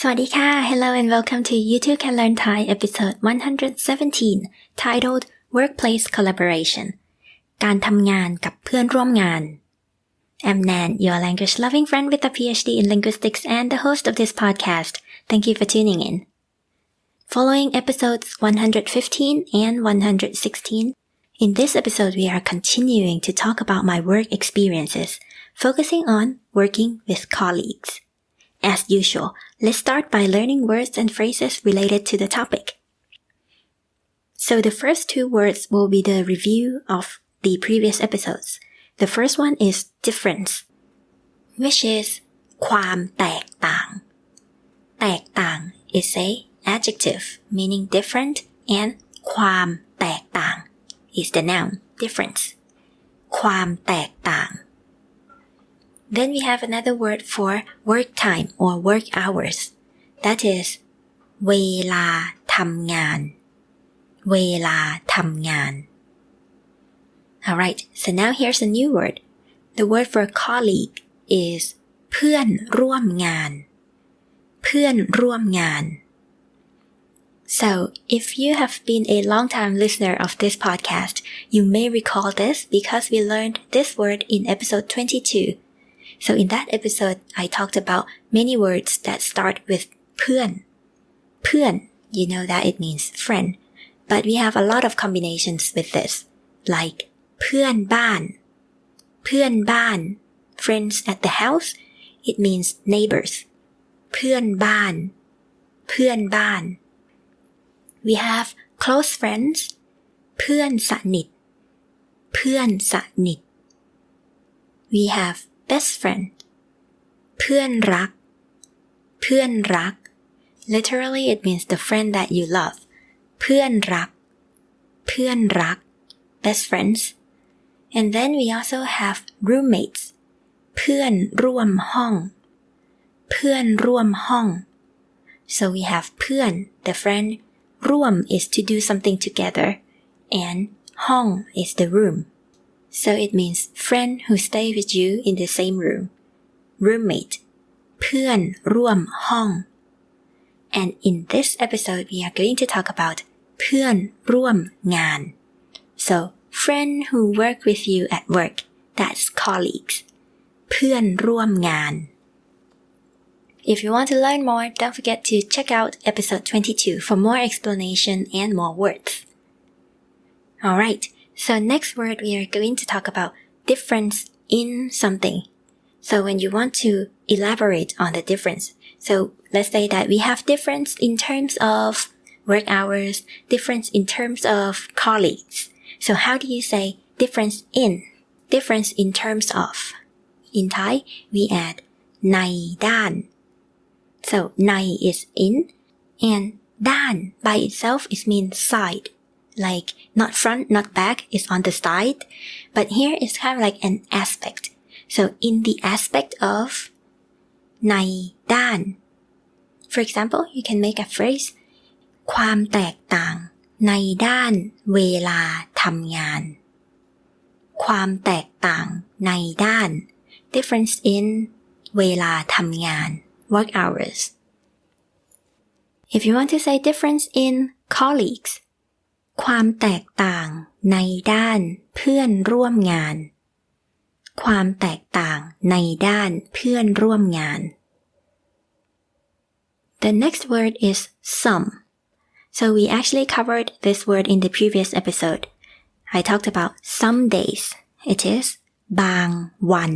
สวัสดีค่ะ Hello and welcome to YouTube Can Learn Thai episode 117 titled Workplace Collaboration การทำงานกับเพื่อนร่วมงาน I'm Nan, your language loving friend with a PhD in linguistics and the host of this podcast. Thank you for tuning in. Following episodes 115 and 116, in this episode we are continuing to talk about my work experiences, focusing on working with colleagues. As usual, let's start by learning words and phrases related to the topic. So the first two words will be the review of the previous episodes. The first one is difference, which is ความแตกต่าง แตกต่าง is a adjective meaning different and ความแตกต่าง is the noun difference ความแตกต่าง then we have another word for work time or work hours. That is เวลาทำงาน เวลาทำงาน Alright, so now here's a new word. The word for colleague is เพื่อนร่วมงาน เพื่อนร่วมงาน So, if you have been a long-time listener of this podcast, you may recall this because we learned this word in episode 22. So in that episode, I talked about many words that start with เพื่อน เพื่อน you know that it means friend. But we have a lot of combinations with this, like เพื่อนบ้าน เพื่อนบ้าน friends at the house, it means neighbors. เพื่อนบ้าน เพื่อนบ้าน we have close friends เพื่อนสนิท เพื่อนสนิท we have best friend เพื่อนรัก เพื่อนรัก literally it means the friend that you love เพื่อนรัก เพื่อนรัก best friends and then we also have roommates เพื่อนร่วมห้อง เพื่อนร่วมห้อง so we have เพื่อน the friend ร่วม is to do something together and ห้อง is the room so it means friend who stay with you in the same room roommate เพื่อนร่วมห้อง and in this episode we are going to talk about เพื่อนร่วมงาน so friend who work with you at work that's colleagues เพื่อนร่วมงาน If you want to learn more, don't forget to check out episode 22 for more explanation and more words. Alright, so next word we are going to talk about difference in something. So when you want to elaborate on the difference, so let's say that we have difference in terms of work hours, difference in terms of colleagues. So how do you say difference in? Difference in terms of. In Thai, we add ในด้าน so ใน is in and ด้าน by itself is mean side like not front not back is on the side but here is kind of like an aspect so in the aspect of ในด้าน for example you can make a phrase ความแตกต่างในด้านเวลาทำงาน ความแตกต่างในด้าน difference in เวลาทำงาน work hours if you want to say difference in colleagues ความแตกต่างในด้านเพื่อนร่วมงาน ความแตกต่างในด้านเพื่อนร่วมงาน The next word is some. So we actually covered this word in the previous episode. I talked about some days. It is บางวัน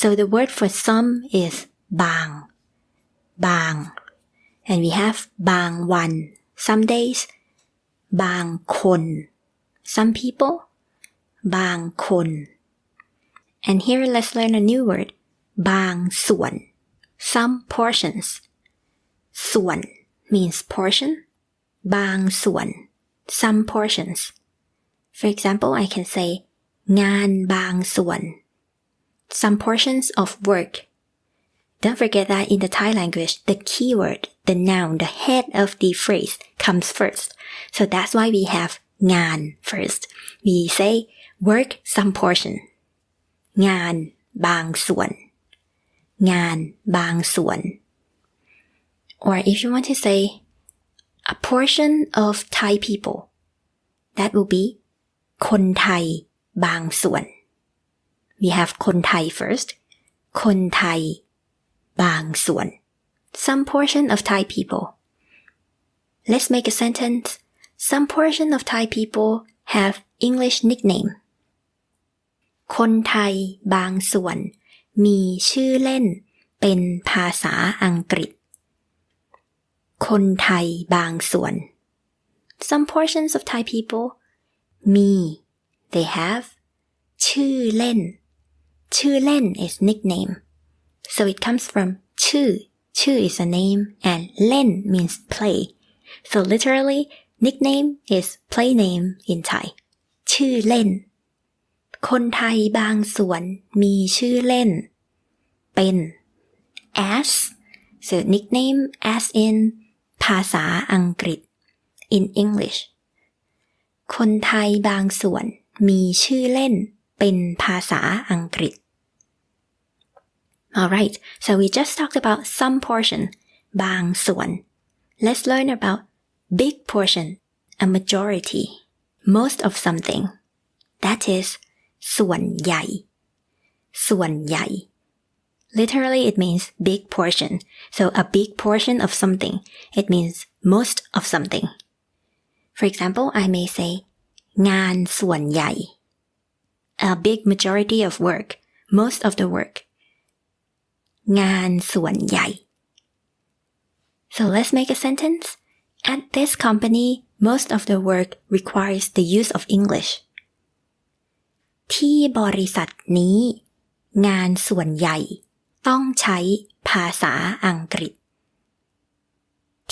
So the word for some is บาง บาง and we have บางวัน some days บางคน some people บางคน and here let's learn a new word บางส่วน some portions ส่วน means portion บางส่วน some portions for example I can say งานบางส่วน some portions of work don't forget that in the Thai language the keyword the noun the head of the phrase comes first so that's why we have งาน first we say work some portion งานบางส่วน งานบางส่วน or if you want to say a portion of Thai people that will be คนไทยบางส่วน we have คนไทย first คนไทย บางส่วน some portion of Thai people let's make a sentence some portion of Thai people have English nickname คนไทยบางส่วน มีชื่อเล่น เป็นภาษาอังกฤษ คนไทยบางส่วน some portions of Thai people มี they have ชื่อเล่น ชื่อเล่น is nickname so it comes from ชื่อ ชื่อ is a name and เล่น means play so literally nickname is play name in Thai ชื่อเล่น คนไทยบางส่วนมีชื่อเล่น เป็น as so nickname as in ภาษาอังกฤษ in English คนไทยบางส่วนมีชื่อเล่นเป็นภาษาอังกฤษ Alright, so we just talked about some portion บางส่วน Let's learn about big portion a majority most of something that is ส่วนใหญ่ ส่วนใหญ่ Literally it means big portion so a big portion of something it means most of something For example I may say งานส่วนใหญ่ a big majority of work most of the work งานส่วนใหญ่ so let's make a sentence at this company most of the work requires the use of English ที่บริษัทนี้ งานส่วนใหญ่ ต้องใช้ภาษาอังกฤษ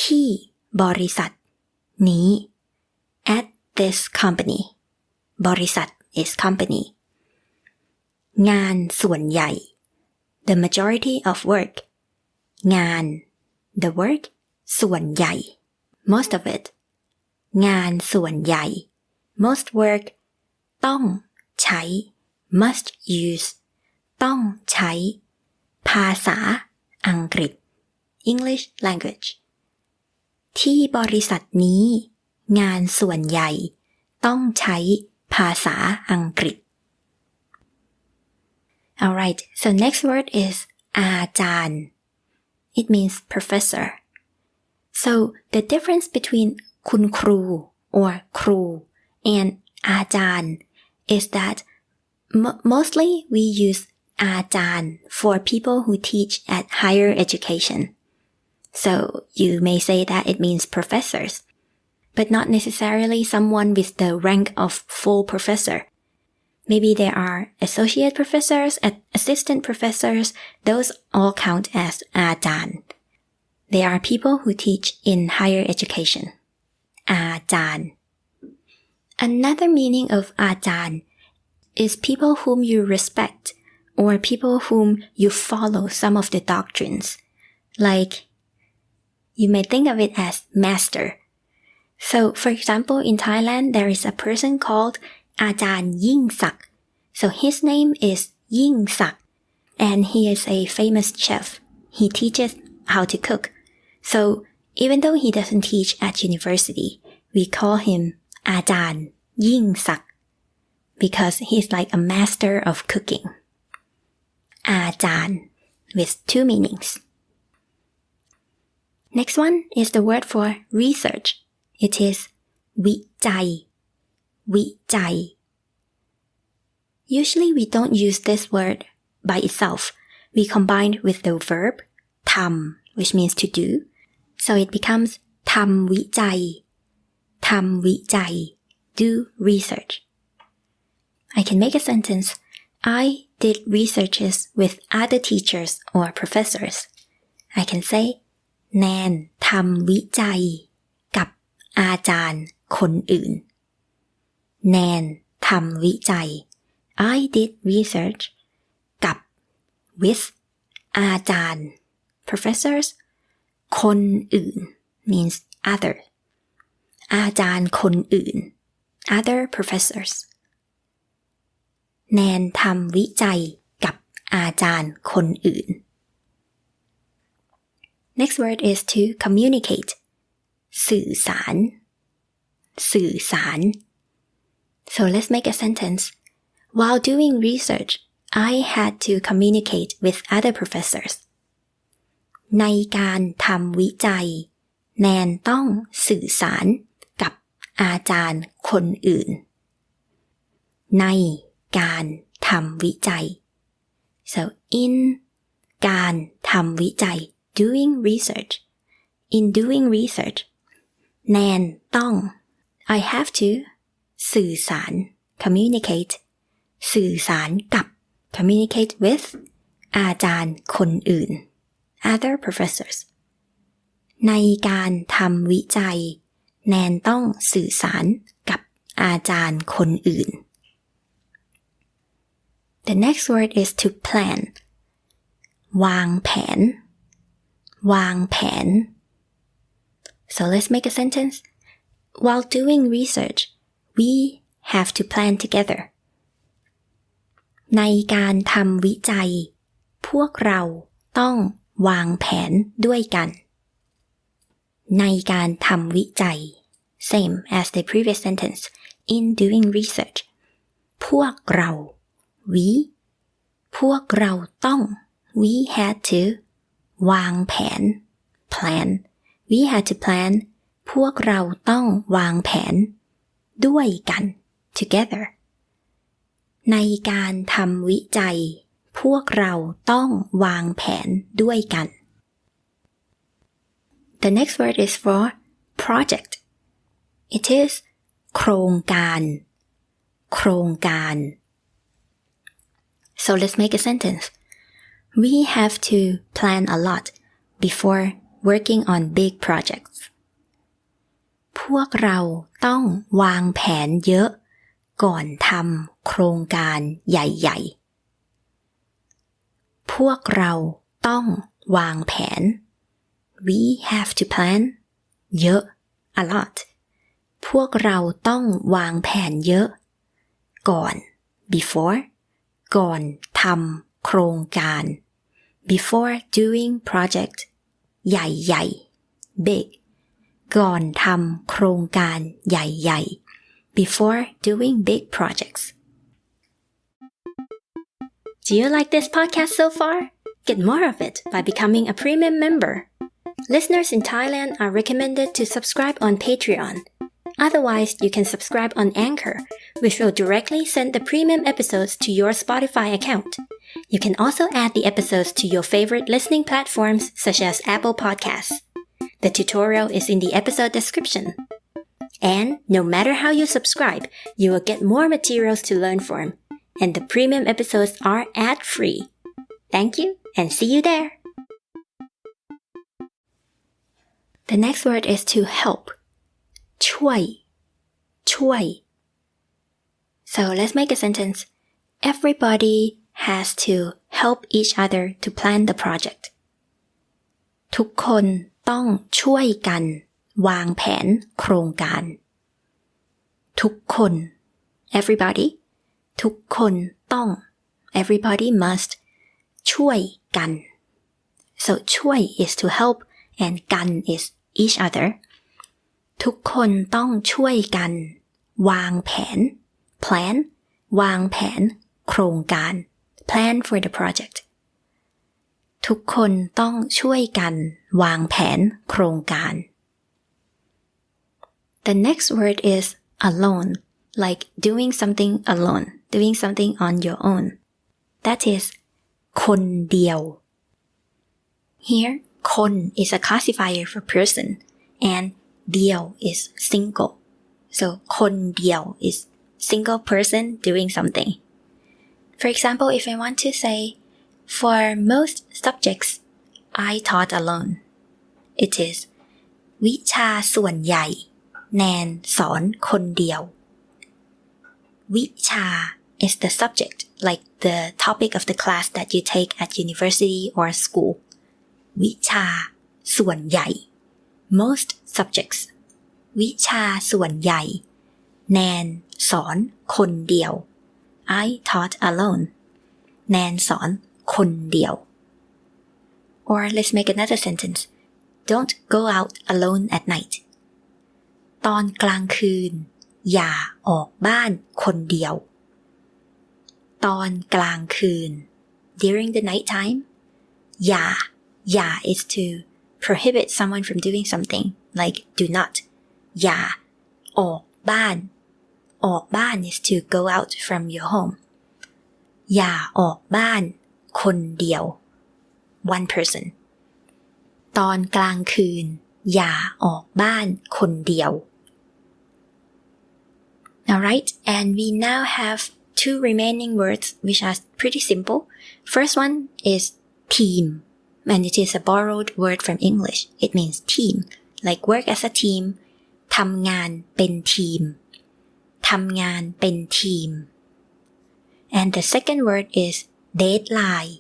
ที่บริษัท นี้ at this company บริษัท is company งานส่วนใหญ่ the majority of work งาน the work ส่วนใหญ่ most of it งานส่วนใหญ่ most work ต้องใช้ must use ต้องใช้ ภาษาอังกฤษ English language ที่บริษัทนี้ งานส่วนใหญ่ ต้องใช้ภาษาอังกฤษ Alright, so next word is อาจารย์ It means professor. So the difference between คุณครู or ครู and อาจารย์ is that m- mostly we use อาจารย์ for people who teach at higher education. So you may say that it means professors, but not necessarily someone with the rank of full professor. Maybe there are associate professors and assistant professors. Those all count as adan. They are people who teach in higher education. Adan. Another meaning of adan is people whom you respect or people whom you follow some of the doctrines. Like, you may think of it as master. So, for example, in Thailand, there is a person called Adan Ying Sak. So his name is ยิ่งศักดิ์ and he is a famous chef. He teaches how to cook. So even though he doesn't teach at university, we call him อาจารย์ยิ่งศักดิ์ because he's like a master of cooking. อาจารย์ with two meanings. Next one is the word for research. It is วิจัย วิจัย Usually we don't use this word by itself. We combine with the verb ทำ which means to do. So it becomes ทำวิจัย ทำวิจัย do research. I can make a sentence. I did researches with other teachers or professors. I can say แนนทำวิจัย กับอาจารย์คนอื่น แนนทำวิจัย I did research กับ with อาจารย์ professors คนอื่น means other อาจารย์คนอื่น other professors แนนทำวิจัยกับอาจารย์คนอื่น next word is to communicate สื่อสาร สื่อสาร so let's make a sentence while doing research I had to communicate with other professors ในการทำวิจัย แนนต้องสื่อสารกับอาจารย์คนอื่น ในการทำวิจัย so in การทำวิจัย doing research in doing research แนนต้อง I have to สื่อสาร communicate สื่อสารกับ communicate with อาจารย์คนอื่น other professors ในการทำวิจัย แนนต้องสื่อสารกับอาจารย์คนอื่น The next word is to plan วางแผน วางแผน so let's make a sentence while doing research we have to plan together ในการทำวิจัย พวกเราต้องวางแผนด้วยกัน ในการทำวิจัย same as the previous sentence in doing research พวกเรา we พวกเราต้อง we had to วางแผน plan we had to plan พวกเราต้องวางแผน ด้วยกัน together ในการทำวิจัย พวกเราต้องวางแผนด้วยกัน The next word is for project it is โครงการ โครงการ so let's make a sentence we have to plan a lot before working on big projects พวกเราต้องวางแผนเยอะ ก่อนทำโครงการใหญ่ๆ พวกเราต้องวางแผน we have to plan เยอะ a lot พวกเราต้องวางแผนเยอะ ก่อน before ก่อนทำโครงการ before doing project ใหญ่ๆ big ก่อนทำโครงการใหญ่ๆ before doing big projects Do you like this podcast so far? Get more of it by becoming a premium member. Listeners in Thailand are recommended to subscribe on Patreon. Otherwise, you can subscribe on Anchor, which will directly send the premium episodes to your Spotify account. You can also add the episodes to your favorite listening platforms such as Apple Podcasts. The tutorial is in the episode description. And no matter how you subscribe, you will get more materials to learn from. And the premium episodes are ad free. Thank you and see you there. The next word is to help. ช่วย ช่วย So let's make a sentence. Everybody has to help each other to plan the project. ทุกคนต้องช่วยกัน วางแผนโครงการ ทุกคน everybody ทุกคนต้อง everybody must ช่วยกัน so ช่วย is to help and กัน is each other ทุกคนต้องช่วยกัน วางแผน plan วางแผน โครงการ plan for the project ทุกคนต้องช่วยกัน วางแผนโครงการ The next word is alone like doing something alone doing something on your own that is คนเดียว here คน is a classifier for person and เดียว is single so คนเดียว is single person doing something for example if I want to say for most subjects I taught alone it is วิชาส่วนใหญ่ แนนสอนคนเดียว วิชา is the subject like the topic of the class that you take at university or school วิชา ส่วนใหญ่ most subjects วิชาส่วนใหญ่ แนนสอนคนเดียว I taught alone แนนสอนคนเดียว or let's make another sentence don't go out alone at night ตอนกลางคืน อย่าออกบ้านคนเดียว ตอนกลางคืน during the night time อย่า อย่า is to prohibit someone from doing something like do not อย่า ออกบ้าน ออกบ้าน is to go out from your home อย่าออกบ้าน คนเดียว one person ตอนกลางคืน อย่าออกบ้านคนเดียว Alright, and we now have two remaining words which are pretty simple. First one is team, and it is a borrowed word from English. It means team, like work as a team ทำงานเป็นทีม ทำงานเป็นทีม And the second word is deadline,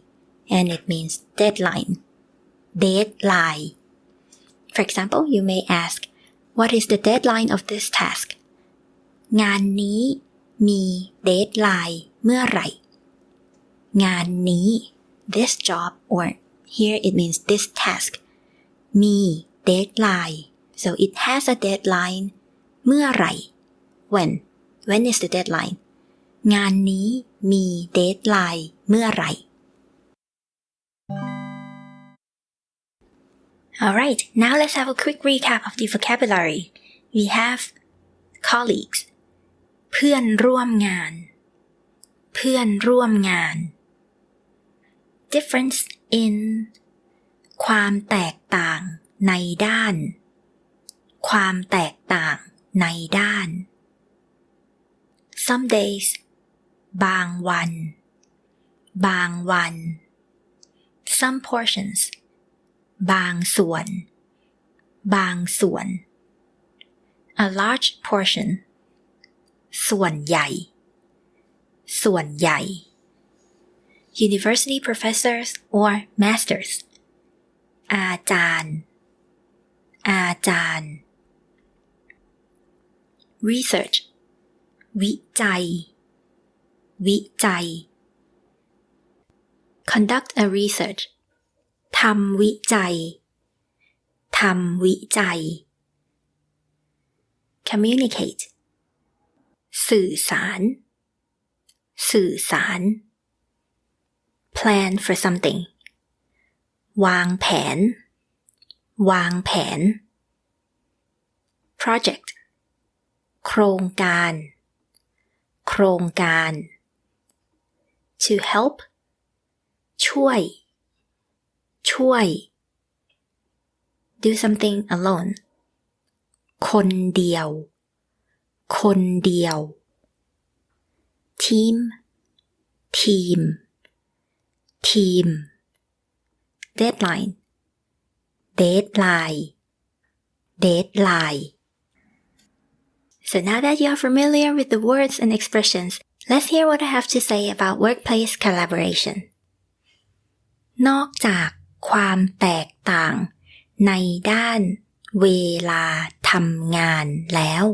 and it means deadline. Deadline. For example, you may ask, what is the deadline of this task? งานนี้มีเดทไลน์เมื่อไหร่ งานนี้ this job or here it means this task มีเดทไลน์ so it has a deadline เมื่อไหร่ when when is the deadline งานนี้มีเดทไลน์เมื่อไหร่ Alright, now let's have a quick recap of the vocabulary. We have colleagues, เพื่อนร่วมงาน เพื่อนร่วมงาน difference in ความแตกต่างในด้าน ความแตกต่างในด้าน some days บางวัน บางวัน some portions บางส่วน บางส่วน a large portion ส่วนใหญ่ ส่วนใหญ่ university professors or masters อาจารย์ อาจารย์ research วิจัย วิจัย conduct a research ทำวิจัย ทำวิจัย communicate สื่อสาร สื่อสาร plan for something วางแผน วางแผน project โครงการ โครงการ to help ช่วย ช่วย do something alone คนเดียว คนเดียว ทีม ทีม ทีม deadline deadline deadline So now that you are familiar with the words and expressions, let's hear what I have to say about workplace collaboration. นอกจากความแตกต่างในด้านเวลาทำงานแล้ว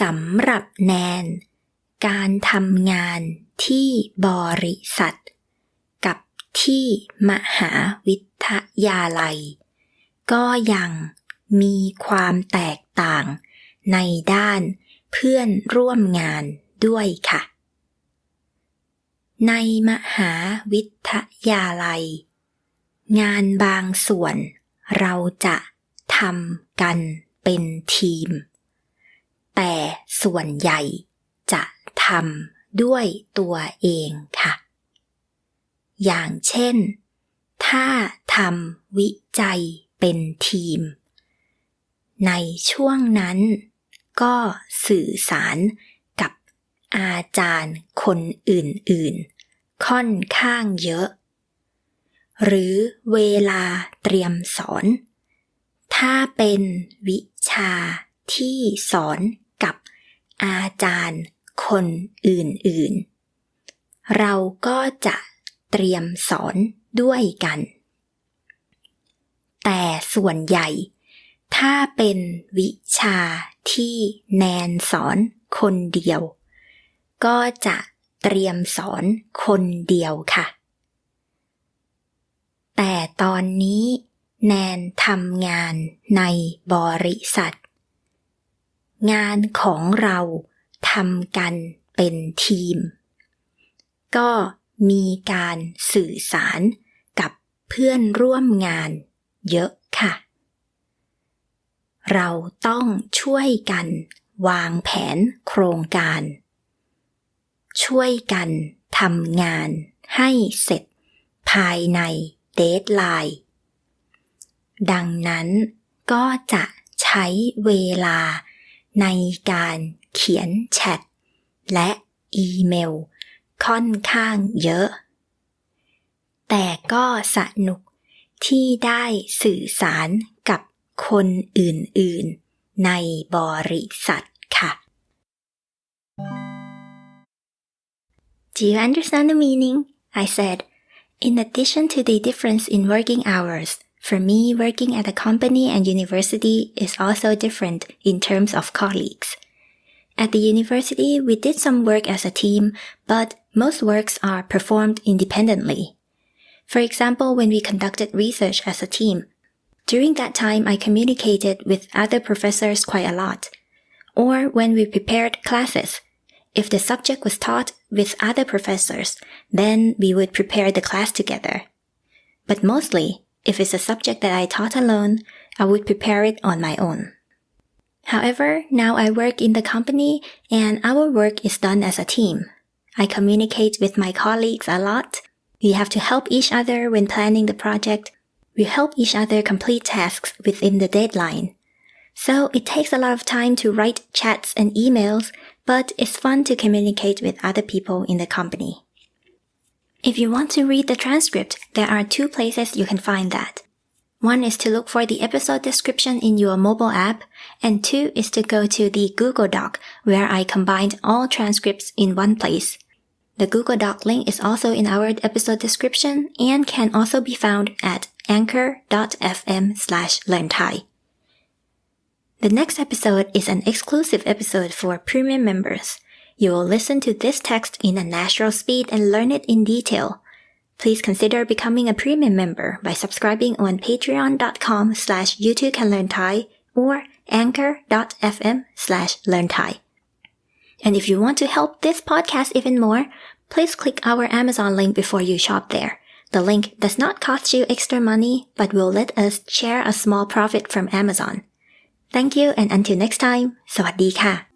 สำหรับแนน การทำงานที่บริษัท กับที่มหาวิทยาลัย ก็ยังมีความแตกต่างในด้านเพื่อนร่วมงานด้วยค่ะ ในมหาวิทยาลัย งานบางส่วนเราจะทำกันเป็นทีม แต่ส่วนใหญ่จะทำด้วยตัวเองค่ะ อย่างเช่น ถ้าทำวิจัยเป็นทีม ในช่วงนั้นก็สื่อสารกับอาจารย์คนอื่นๆ ค่อนข้างเยอะ หรือเวลาเตรียมสอน ถ้าเป็นวิชาที่สอน อาจารย์ คนอื่นๆ เราก็จะเตรียมสอนด้วยกัน แต่ส่วนใหญ่ ถ้าเป็นวิชาที่แนนสอนคนเดียว ก็จะเตรียมสอนคนเดียวค่ะ แต่ตอนนี้แนนทำงานในบริษัท งานของเราทำกันเป็นทีม ก็มีการสื่อสารกับเพื่อนร่วมงานเยอะค่ะ เราต้องช่วยกันวางแผนโครงการ ช่วยกันทำงานให้เสร็จภายในเดทไลน์ดังนั้นก็จะใช้เวลา ในการเขียนแชทและอีเมล ค่อนข้างเยอะ แต่ก็สนุกที่ได้สื่อสารกับคนอื่นๆ ในบริษัทค่ะ Do you understand the meaning? I said, in addition to the difference in working hours, for me, working at a company and university is also different in terms of colleagues. At the university, we did some work as a team, but most works are performed independently. For example, when we conducted research as a team, during that time I communicated with other professors quite a lot. Or when we prepared classes, if the subject was taught with other professors, then we would prepare the class together. But mostly, if it's a subject that I taught alone, I would prepare it on my own. However, now I work in the company and our work is done as a team. I communicate with my colleagues a lot. We have to help each other when planning the project. We help each other complete tasks within the deadline. So it takes a lot of time to write chats and emails, but it's fun to communicate with other people in the company. If you want to read the transcript, there are two places you can find that. One is to look for the episode description in your mobile app, and two is to go to the Google Doc where I combined all transcripts in one place. The Google Doc link is also in our episode description and can also be found at anchor.fm slash learnthai. The next episode is an exclusive episode for premium members. You will listen to this text in a natural speed and learn it in detail. Please consider becoming a premium member by subscribing on patreon.com slash youtube can learn Thai or anchor.fm slash learn Thai. And if you want to help this podcast even more, please click our Amazon link before you shop there. The link does not cost you extra money, but will let us share a small profit from Amazon. Thank you and until next time สวัสดีค่ะ